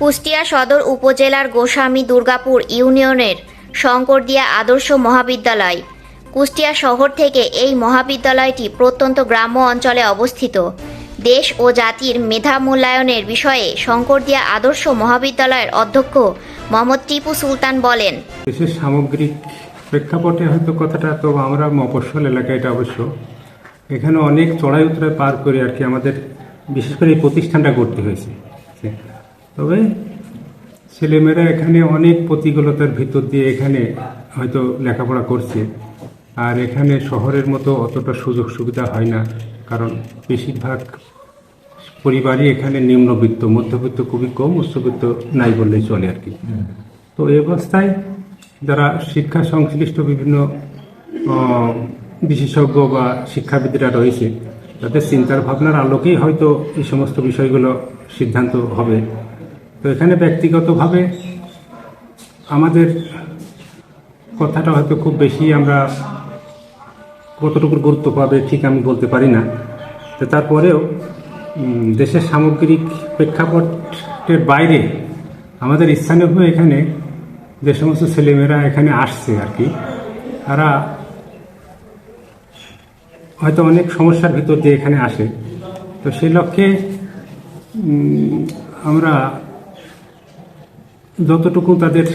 কুষ্টিয়া সদর উপজেলার গোস্বামী দুর্গাপুর ইউনিয়নের শঙ্করদিয়া আদর্শ মহাবিদ্যালয়। কুষ্টিয়া শহর থেকে এই মহাবিদ্যালয়টি প্রত্যন্ত গ্রাম্য অঞ্চলে অবস্থিত। দেশ ও জাতির মেধা মূল্যায়নের বিষয়ে শঙ্করদিয়া আদর্শ মহাবিদ্যালয়ের অধ্যক্ষ মোহাম্মদ টিপু সুলতান বলেন দেশের সামগ্রিক প্রেক্ষাপটে হয়তো কথাটা তো আমরা মফস্বল এলাকা এটা অবশ্য এখানে অনেক চড়াই উতরাই পার করে আর কি আমাদের, বিশেষ করে এই প্রতিষ্ঠানটা করতে হয়েছে। তবে ছেলেমেয়েরা এখানে অনেক প্রতিকূলতার ভিতর দিয়ে এখানে হয়তো লেখাপড়া করছে। আর এখানে শহরের মতো অতটা সুযোগ সুবিধা হয় না, কারণ বেশিরভাগ পরিবারই এখানে নিম্নবিত্ত, মধ্যবিত্ত খুবই কম, উচ্চবিত্ত নাই বললেই চলে আর কি। তো এই অবস্থায় যারা শিক্ষা সংশ্লিষ্ট বিভিন্ন বিশেষজ্ঞ বা শিক্ষাবিদরা রয়েছে, তাদের চিন্তার ভাবনার আলোকেই হয়তো এই সমস্ত বিষয়গুলো সিদ্ধান্ত হবে। তো এখানে ব্যক্তিগতভাবে আমাদের কথাটা হয়তো খুব বেশি আমরা কতটুকু গুরুত্ব পাবে ঠিক আমি বলতে পারি না। তো তারপরেও দেশের সামগ্রিক প্রেক্ষাপটের বাইরে আমাদের স্থানীয়ভাবে এখানে যে সমস্ত ছেলেমেয়েরা এখানে আসছে আর কি, তারা হয়তো অনেক সমস্যার ভিতর দিয়ে এখানে আসে। তো সেই লক্ষ্যে আমরা যতটুকু তাদের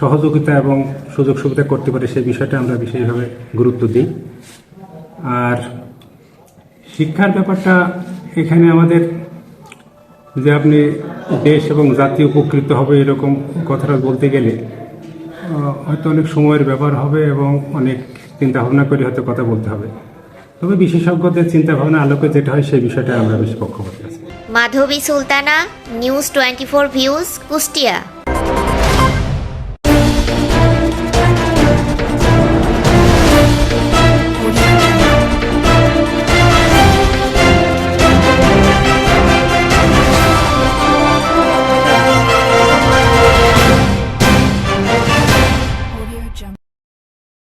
সহযোগিতা এবং সুযোগ সুবিধা করতে পারে সেই বিষয়টা আমরা বিশেষভাবে গুরুত্ব দিই। আর শিক্ষার ব্যাপারটা এখানে আমাদের যে আপনি দেশ এবং জাতি উপকৃত হবে এরকম কথাটা বলতে গেলে হয়তো অনেক সময়ের ব্যাপার হবে এবং অনেক চিন্তা ভাবনা করে হয়তো কথা বলতে হবে। তবে বিশেষজ্ঞদের চিন্তা ভাবনা আলোকে যেটা হয়, সেই বিষয়টা আমরা বেশ পক্ষপাতি আছি। Madhabi Sultana news twenty four views Kushtia.